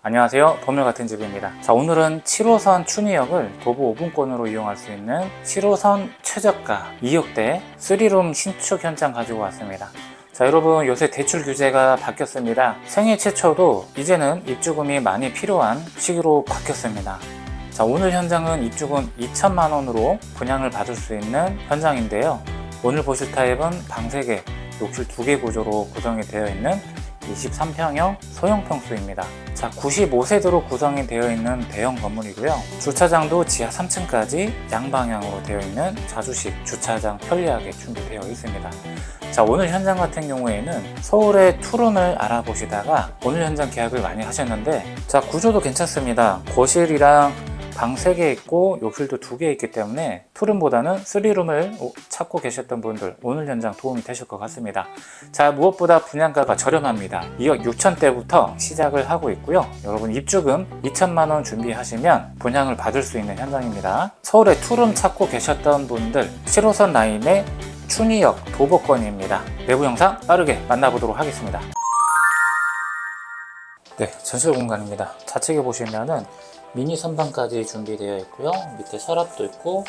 안녕하세요. 법률 같은 집입니다. 자, 오늘은 7호선 춘희역을 도보 5분권으로 이용할 수 있는 7호선 최저가 2억대 3룸 신축 현장 가지고 왔습니다. 자, 여러분 요새 대출 규제가 바뀌었습니다. 생애 최초도 이제는 입주금이 많이 필요한 시기로 바뀌었습니다. 자, 오늘 현장은 입주금 2천만 원으로 분양을 받을 수 있는 현장인데요. 오늘 보실 타입은 방 3개, 욕실 2개 구조로 구성이 되어 있는 23평형 소형 평수입니다. 자, 95세대로 구성이 되어 있는 대형 건물이고요. 주차장도 지하 3층까지 양방향으로 되어 있는 자주식 주차장 편리하게 준비되어 있습니다. 자, 오늘 현장 같은 경우에는 서울의 투룸을 알아보시다가 오늘 현장 계약을 많이 하셨는데 자, 구조도 괜찮습니다. 거실이랑 방 3개 있고 욕실도 2개 있기 때문에 투룸보다는 3룸을 찾고 계셨던 분들 오늘 현장 도움이 되실 것 같습니다. 자 무엇보다 분양가가 저렴합니다. 2억 6천대부터 시작을 하고 있고요. 여러분 입주금 2천만 원 준비하시면 분양을 받을 수 있는 현장입니다. 서울에 투룸 찾고 계셨던 분들 7호선 라인의 춘희역 도보권입니다. 내부 영상 빠르게 만나보도록 하겠습니다. 네, 전실 공간입니다. 좌측에 보시면은 미니 선반까지 준비되어 있고요. 밑에 서랍도 있고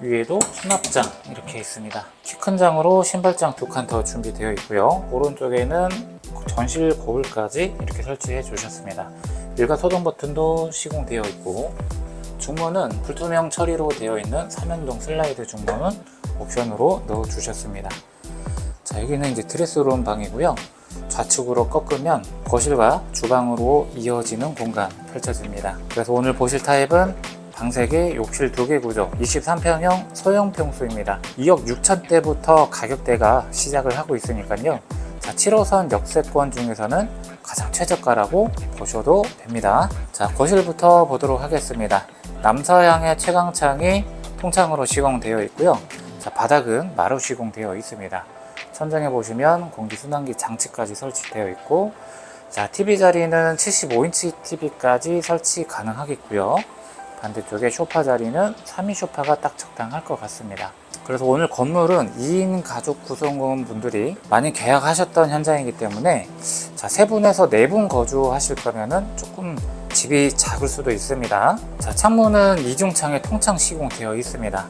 위에도 수납장 이렇게 있습니다. 키 큰 장으로 신발장 두 칸 더 준비되어 있고요. 오른쪽에는 전실 거울까지 이렇게 설치해 주셨습니다. 일가 소등 버튼도 시공되어 있고 중문은 불투명 처리로 되어 있는 삼연동 슬라이드 중문은 옵션으로 넣어 주셨습니다. 자 여기는 이제 드레스룸 방이고요. 좌측으로 꺾으면 거실과 주방으로 이어지는 공간 펼쳐집니다. 그래서 오늘 보실 타입은 방 3개, 욕실 2개 구조, 23평형 소형 평수입니다. 2억 6천대부터 가격대가 시작을 하고 있으니까요. 자, 7호선 역세권 중에서는 가장 최저가라고 보셔도 됩니다. 자, 거실부터 보도록 하겠습니다. 남서향의 채광창이 통창으로 시공되어 있고요. 자, 바닥은 마루 시공되어 있습니다. 천장에 보시면 공기순환기 장치까지 설치되어 있고 자 TV 자리는 75인치 TV까지 설치 가능하겠고요. 반대쪽에 소파 자리는 3인 소파가 딱 적당할 것 같습니다. 그래서 오늘 건물은 2인 가족 구성원 분들이 많이 계약하셨던 현장이기 때문에 자, 세 분에서 네분 거주하실 거면은 조금 집이 작을 수도 있습니다. 자 창문은 이중창에 통창 시공되어 있습니다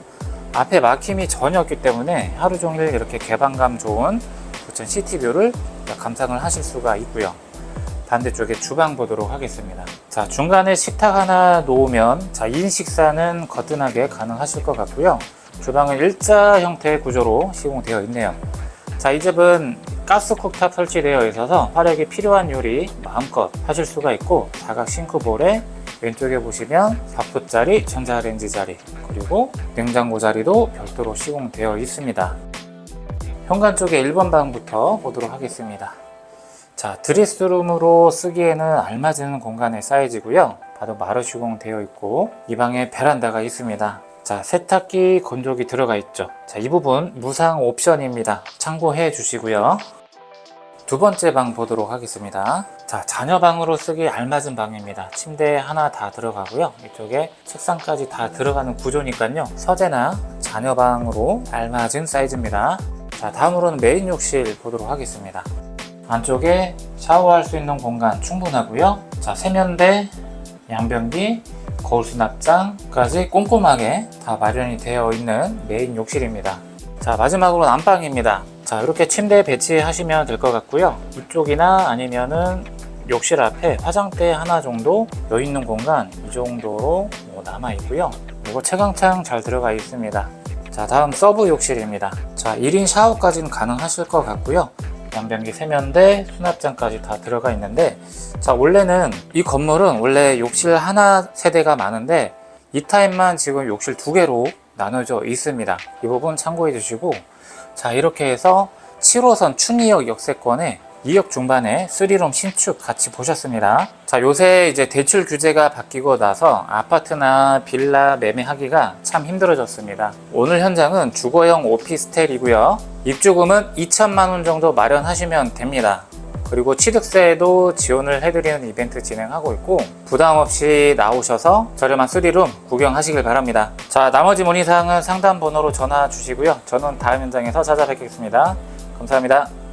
앞에 막힘이 전혀 없기 때문에 하루 종일 이렇게 개방감 좋은 부천 시티뷰를 감상을 하실 수가 있고요. 반대쪽에 주방 보도록 하겠습니다. 자, 중간에 식탁 하나 놓으면 자, 2인 식사는 거뜬하게 가능하실 것 같고요. 주방은 일자 형태의 구조로 시공되어 있네요. 자, 이 집은 가스 쿡탑 설치되어 있어서 화력이 필요한 요리 마음껏 하실 수가 있고 사각 싱크볼에 왼쪽에 보시면 밥솥 자리, 전자레인지 자리, 그리고 냉장고 자리도 별도로 시공되어 있습니다. 현관 쪽에 1번 방부터 보도록 하겠습니다. 자, 드레스룸으로 쓰기에는 알맞은 공간의 사이즈고요. 바로 마루 시공되어 있고 이 방에 베란다가 있습니다. 자, 세탁기, 건조기 들어가 있죠. 자, 이 부분 무상 옵션입니다. 참고해 주시고요. 두 번째 방 보도록 하겠습니다. 자, 자녀 방으로 쓰기 알맞은 방입니다. 침대 하나 다 들어가고요. 이쪽에 책상까지 다 들어가는 구조니까요. 서재나 자녀 방으로 알맞은 사이즈입니다. 자, 다음으로는 메인 욕실 보도록 하겠습니다. 안쪽에 샤워할 수 있는 공간 충분하고요. 자, 세면대, 양변기, 거울 수납장까지 꼼꼼하게 다 마련이 되어 있는 메인 욕실입니다. 자, 마지막으로 안방입니다. 자, 이렇게 침대 배치하시면 될 것 같고요. 이쪽이나 아니면은 욕실 앞에 화장대 하나 정도 여유 있는 공간 이 정도로 뭐 남아 있고요. 이거 채광창 잘 들어가 있습니다. 자, 다음 서브 욕실입니다. 자, 1인 샤워까지는 가능하실 것 같고요. 양변기 세면대, 수납장까지 다 들어가 있는데 자, 원래는 이 건물은 원래 욕실 하나 세대가 많은데 이 타입만 지금 욕실 두 개로 나눠져 있습니다. 이 부분 참고해 주시고 자, 이렇게 해서 7호선 춘희역 역세권에 2억 중반에 3룸 신축 같이 보셨습니다. 자, 요새 이제 대출 규제가 바뀌고 나서 아파트나 빌라 매매하기가 참 힘들어졌습니다. 오늘 현장은 주거형 오피스텔이고요. 입주금은 2천만 원 정도 마련하시면 됩니다. 그리고 취득세도 지원을 해드리는 이벤트 진행하고 있고 부담 없이 나오셔서 저렴한 3룸 구경하시길 바랍니다. 자 나머지 문의사항은 상담 번호로 전화 주시고요. 저는 다음 현장에서 찾아뵙겠습니다. 감사합니다.